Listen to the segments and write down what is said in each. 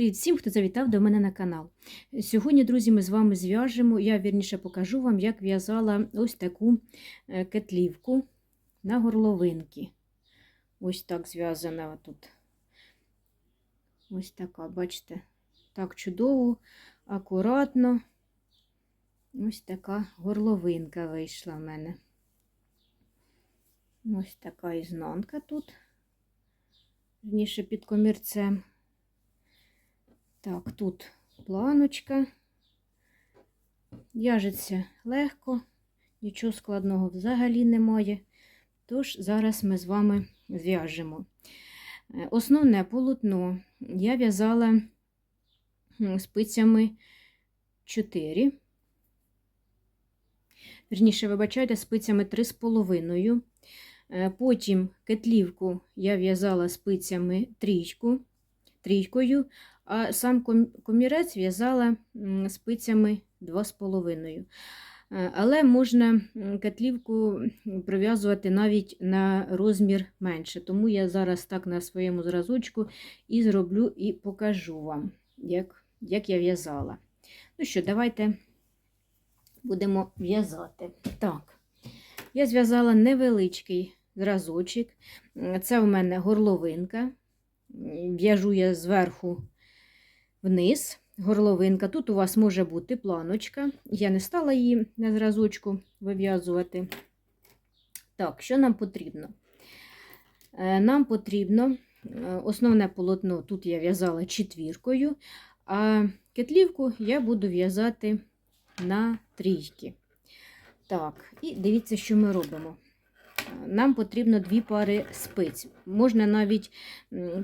Привіт всім, хто завітав до мене на канал. Сьогодні, друзі, ми з вами зв'яжемо, я вірніше покажу вам, як в'язала ось таку е, кетлівку на горловинки. Ось так зв'язана тут. Ось така, бачите, так чудово, акуратно. Ось така горловинка вийшла в мене. Ось така ізнанка тут, вірніше під комірцем. Так, тут планочка. В'яжеться легко, нічого складного взагалі немає. Тож, зараз ми з вами зв'яжемо. Е, Основне полотно я в'язала спицями 4. Вірніше, вибачайте, спицями 3,5. Е, Потім кетлівку я в'язала спицями трійку, трійкою, а сам комірець в'язала спицями 2,5. Е, Але можна кетлівку прив'язувати навіть на розмір менше. Тому я зараз так на своєму зразочку і зроблю і покажу вам, як, як я в'язала. Ну що, давайте будемо в'язати. Так, я зв'язала невеличкий зразочок. Це у мене горловинка. В'яжу я зверху вниз горловинка. Тут у вас може бути планочка. Я не стала її на зразочку вив'язувати. Так, що нам потрібно? Е, нам потрібно е, основне полотно, тут я в'язала четвіркою, а кетлівку я буду в'язати на трійки. Так, і дивіться, що ми робимо. Нам потрібно дві пари спиць. Можна навіть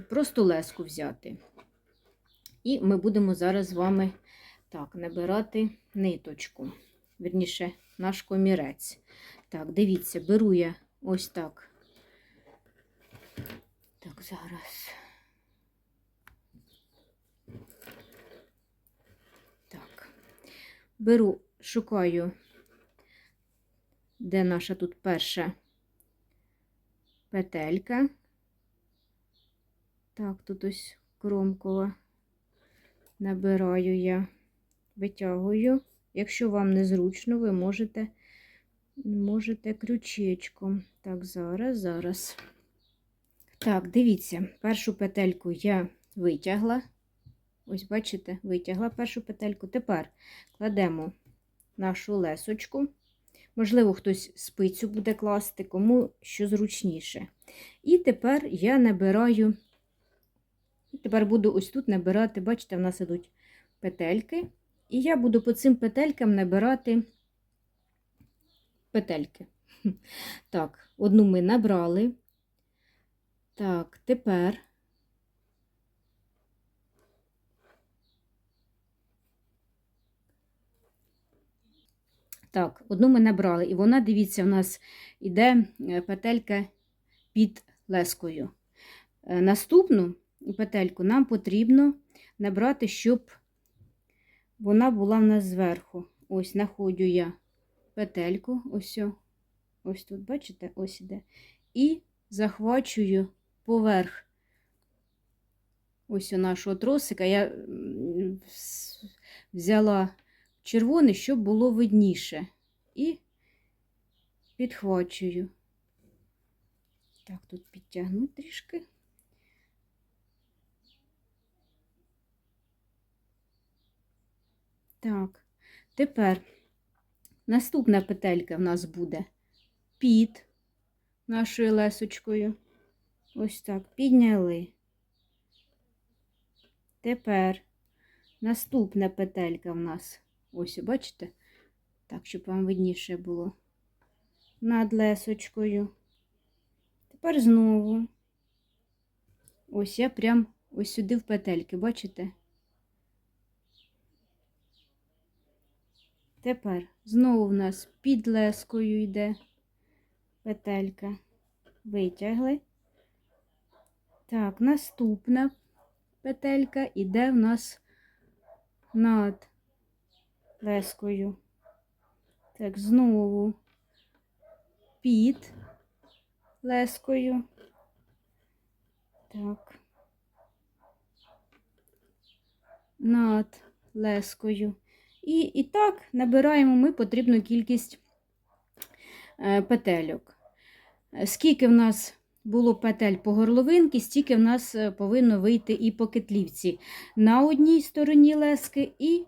просто леску взяти. І ми будемо зараз з вами так, набирати ниточку, верніше, наш комірець. Так, дивіться, беру я ось так. Так, зараз. Так, беру, шукаю, де наша тут перша петелька. Так, тут ось кромкова набираю я, витягую. Якщо вам незручно, ви можете можете крючечком. Так, зараз, зараз. Так, дивіться, першу петельку я витягла. Ось, бачите, витягла першу петельку. Тепер кладемо нашу лесочку. Можливо, хтось спицю буде класти, кому що зручніше. І тепер я набираю Тепер буду ось тут набирати, бачите, в нас ідуть петельки. І я буду по цим петелькам набирати петельки. Так, одну ми набрали. Так, тепер. Так, одну ми набрали, і вона, дивіться, у нас іде е, петелька під лескою. Е, наступну петельку нам потрібно набрати, щоб вона була в нас зверху. Ось знаходжу я петельку, ось ось тут, бачите, ось іде. І захвачую поверх ось у нашого тросика. Я взяла червоний, щоб було видніше. І підхвачую. Так, тут підтягну трішки. Так, тепер наступна петелька в нас буде під нашою лесочкою. Ось так, підняли. Тепер наступна петелька в нас, ось, бачите? Так, щоб вам видніше було. Над лесочкою. Тепер знову. Ось я прям ось сюди в петельки, бачите? Тепер знову в нас під лескою йде петелька. Витягли. Так, наступна петелька йде в нас над лескою. Так, знову під лескою. Так. над лескою. І, і так набираємо ми потрібну кількість е, петельок. Скільки в нас було петель по горловинці, стільки в нас е, повинно вийти і по кетлівці. На одній стороні лески і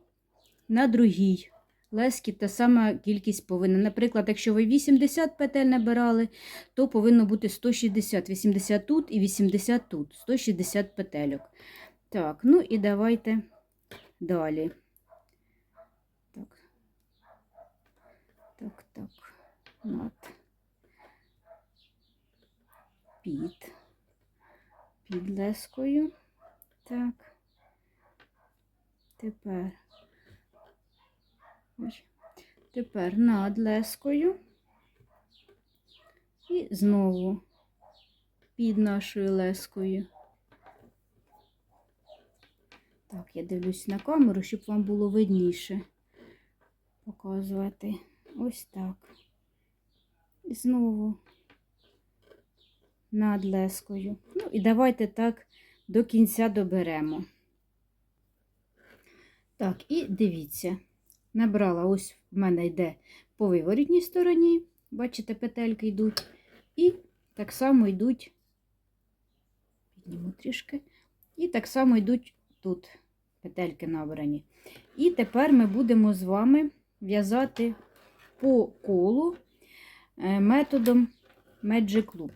на другій лески та сама кількість повинна. Наприклад, якщо ви 80 петель набирали, то повинно бути 160, 80 тут і 80 тут, 160 петельок. Так, ну і давайте далі. Так, так, так, над. Під. Під лескою. Так. Тепер. Тепер над лескою. І знову під нашою лескою. Так, я дивлюсь на камеру, щоб вам було видніше показувати. Ось так. Знову над лескою. Ну і давайте так до кінця доберемо. Так, і дивіться, набрала, ось в мене йде по виворітній стороні, бачите, петельки йдуть, і так само йдуть, підніму трішки, і так само йдуть тут петельки набрані. І тепер ми будемо з вами в'язати по колу методом Magic Loop.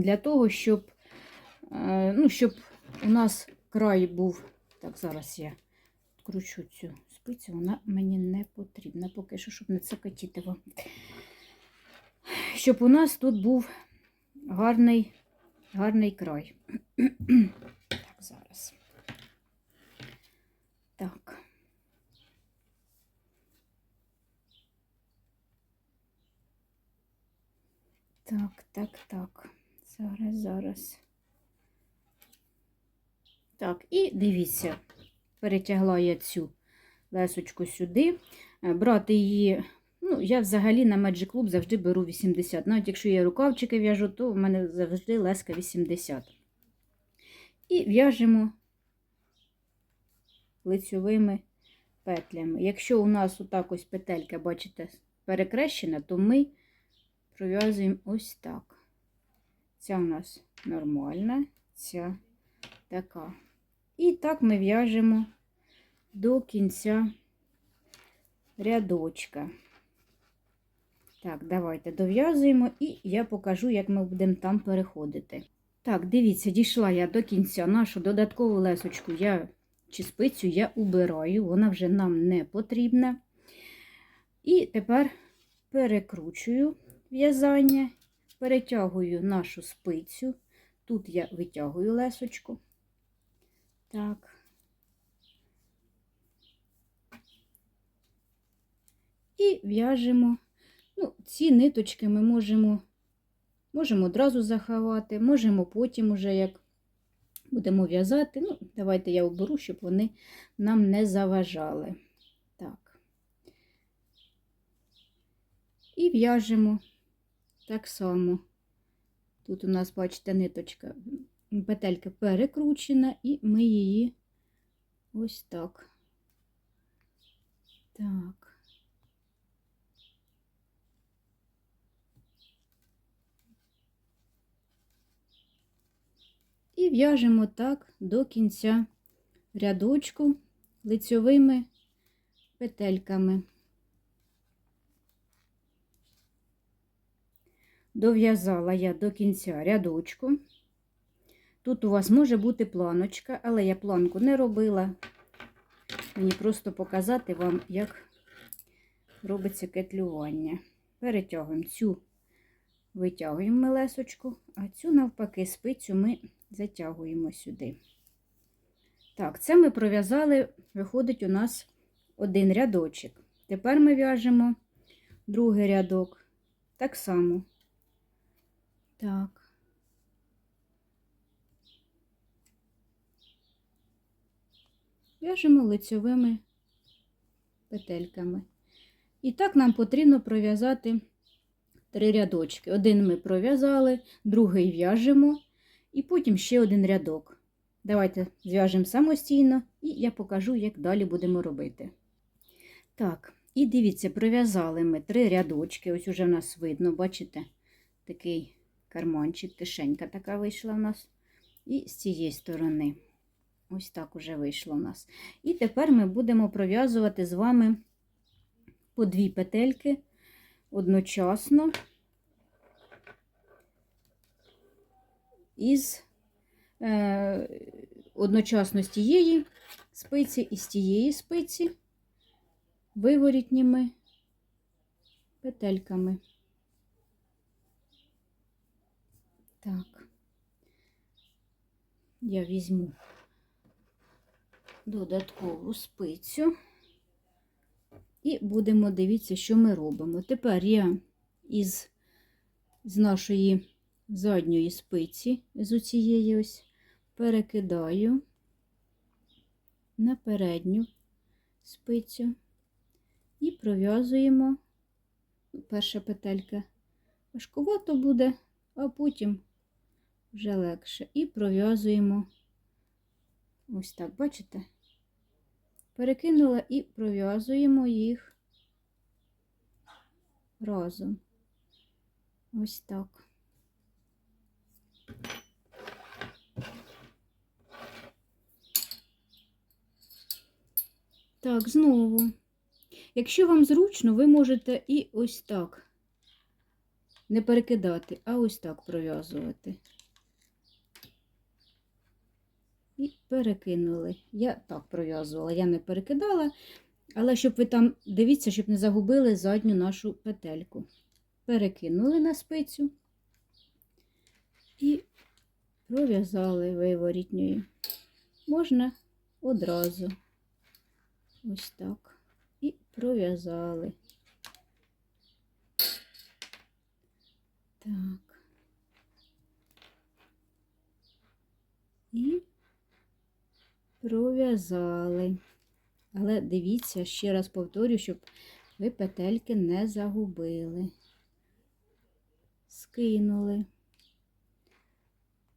Для того, щоб, е, ну, щоб у нас край був. Так, зараз я кручу цю спицю, вона мені не потрібна, поки що, щоб не цокотіти вам. Щоб у нас тут був гарний, гарний край. Так, зараз. Так. Так, так, так. Зараз, зараз. Так, і дивіться, перетягла я цю лесочку сюди. Е, Брати її, ну, я взагалі на Magic Club завжди беру 80. Навіть якщо я рукавчики в'яжу, то в мене завжди леска 80. І в'яжемо лицьовими петлями. Якщо у нас отак ось петелька, бачите, перекрещена, то ми пров'язуємо ось так. Ця у нас нормальна, ця така. І так ми в'яжемо до кінця рядочка. Так, давайте дов'язуємо, і я покажу, як ми будемо там переходити. Так, дивіться, дійшла я до кінця. Нашу додаткову лесочку я чи спицю я убираю, вона вже нам не потрібна. І тепер перекручую в'язання, перетягую нашу спицю. Тут я витягую лесочку. Так. І в'яжемо. Ну, ці ниточки ми можемо, можемо одразу заховати, можемо потім уже як будемо в'язати. Ну, давайте я оберу, щоб вони нам не заважали. Так. І в'яжемо так само. Тут у нас, бачите, ниточка, петелька перекручена, і ми її ось так. Так. І в'яжемо так до кінця рядочку лицьовими петельками. Дов'язала я до кінця рядочку. Тут у вас може бути планочка, але я планку не робила. Мені просто показати вам, як робиться кетлювання. Перетягуємо цю, витягуємо мелесочку, а цю, навпаки, спицю ми затягуємо сюди. Так, це ми пров'язали, виходить, у нас один рядочок. Тепер ми в'яжемо другий рядок. Так само. Так. В'яжемо лицьовими петельками. І так нам потрібно пров'язати три рядочки. Один ми пров'язали, другий в'яжемо, і потім ще один рядок. Давайте зв'яжемо самостійно, і я покажу, як далі будемо робити. Так, і дивіться, пров'язали ми три рядочки. Ось уже в нас видно, бачите, такий карманчик, кишенька така вийшла в нас. І з цієї сторони. Ось так уже вийшло в нас. І тепер ми будемо пров'язувати з вами по дві петельки одночасно із е, одночасно з тієї спиці і з тієї спиці виворітніми петельками. Так, я візьму додаткову спицю і будемо дивитися, що ми робимо. Тепер я із з нашої задньої спиці, з цієї ось перекидаю на передню спицю і пров'язуємо перша петелька. Важкувато буде, а потім вже легше. І пров'язуємо ось так, бачите? Перекинула і пров'язуємо їх разом. Ось так. Так, знову. Якщо вам зручно, ви можете і ось так не перекидати, а ось так пров'язувати. І перекинули. Я так пров'язувала, я не перекидала, але щоб ви там, дивіться, щоб не загубили задню нашу петельку. Перекинули на спицю і пров'язали виворітньою. Можна одразу ось так. І пров'язали. Так. І пров'язали. Але дивіться, ще раз повторю, щоб ви петельки не загубили. Скинули.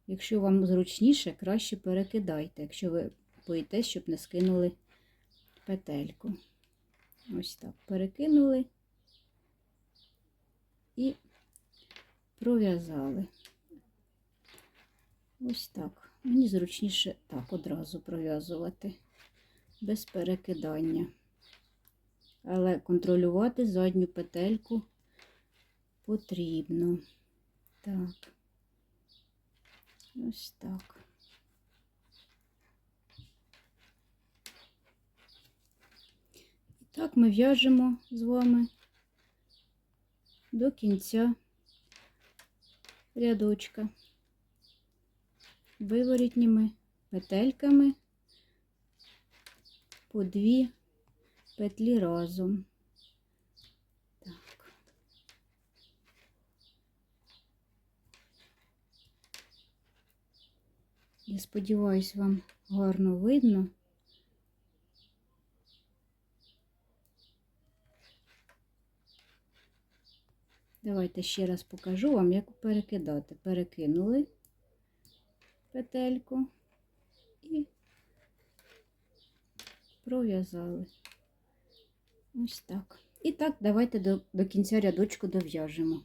Якщо вам зручніше, краще перекидайте, якщо ви боїтесь, щоб не скинули петельку. Ось так перекинули і пров'язали. Ось так. Мені зручніше так одразу пров'язувати, без перекидання. Але контролювати задню петельку потрібно. Так, ось так. І так ми в'яжемо з вами до кінця рядочка виворітніми петельками по дві петлі разом. Так. Я сподіваюся, вам гарно видно. Давайте ще раз покажу вам, як перекидати. Перекинули петельку і пров'язали. Ось так. І так, давайте до, до кінця рядочку дов'яжемо.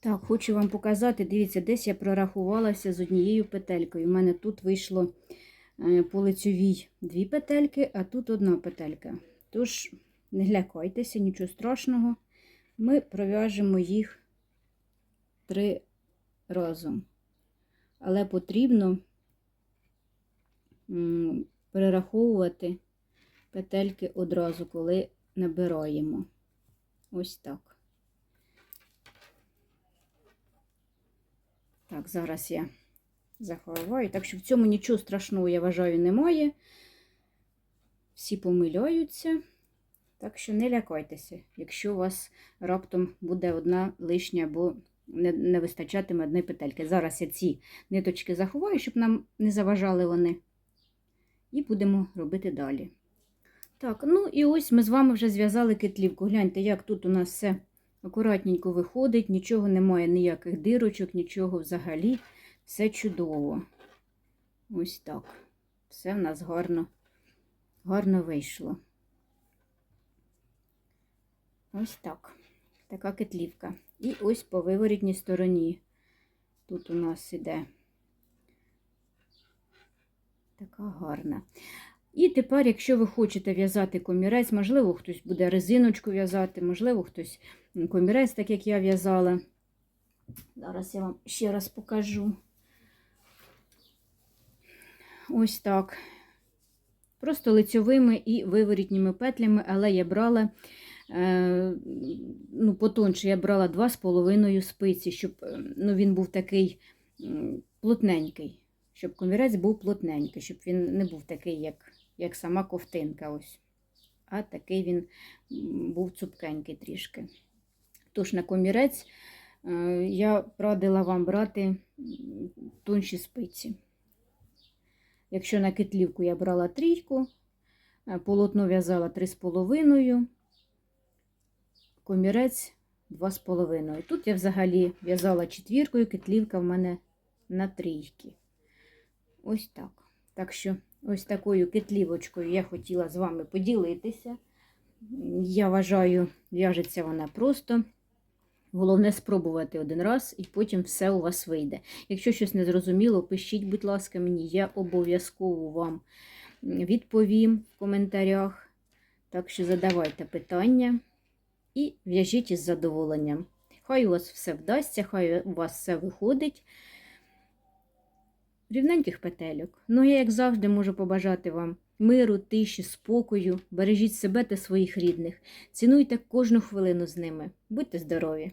Так, хочу вам показати, дивіться, десь я прорахувалася з однією петелькою. У мене тут вийшло е, по лицьовій дві петельки, а тут одна петелька. Тож, не лякайтеся, нічого страшного. Ми пров'яжемо їх три разом але потрібно перераховувати петельки одразу, коли набираємо. Ось так. Так, зараз я заховаю. Так що в цьому нічого страшного, я вважаю, немає. Всі помиляються. Так що не лякайтеся, якщо у вас раптом буде одна лишня або не, не вистачатиме одної петельки. Зараз я ці ниточки заховаю, щоб нам не заважали вони. І будемо робити далі. Так, ну і ось ми з вами вже зв'язали кетлівку. Гляньте, як тут у нас все акуратненько виходить, нічого немає, ніяких дирочок, нічого взагалі. Все чудово. Ось так. Все в нас гарно, гарно вийшло. Ось так. Така кетлівка. І ось по виворітній стороні. Тут у нас іде така гарна. І тепер, якщо ви хочете в'язати комірець, можливо, хтось буде резиночку в'язати, можливо, хтось комірець, так як я в'язала. Зараз я вам ще раз покажу. Ось так. Просто лицьовими і виворітніми петлями, але я брала ну, потонше, я брала 2,5 спиці, щоб е, ну, він був такий плотненький, щоб комірець був плотненький, щоб він не був такий, як, як сама ковтинка. ось. А такий він був цупкенький трішки. Тож на комірець е, я радила вам брати тонші спиці. Якщо на кетлівку я брала трійку, е, полотно в'язала 3,5, комірець 2,5. Тут я взагалі в'язала четвіркою, кетлівка в мене на трійки. Ось так. Так що ось такою кетлівочкою я хотіла з вами поділитися. Я вважаю, в'яжеться вона просто. Головне спробувати один раз, і потім все у вас вийде. Якщо щось не зрозуміло, пишіть, будь ласка, мені, я обов'язково вам відповім в коментарях. Так що задавайте питання і в'яжіть із задоволенням. Хай у вас все вдасться, хай у вас все виходить. Рівненьких петельок. Ну, я, як завжди, можу побажати вам миру, тиші, спокою. Бережіть себе та своїх рідних. Цінуйте кожну хвилину з ними. Будьте здорові!